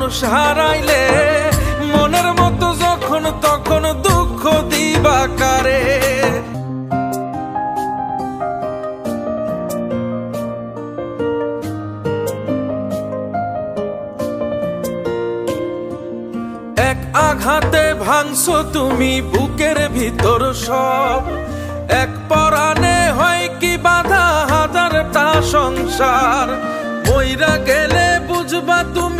মানুষ হারাইলে, মনের মতো যখন তখন দুঃখ দিবা কারে? এক আঘাতে ভাঙছো তুমি বুকের ভিতর সব। এক পরাণে হয় কি বাধা হাজারটা সংসার। বইরা গেলে বুঝবা তুমি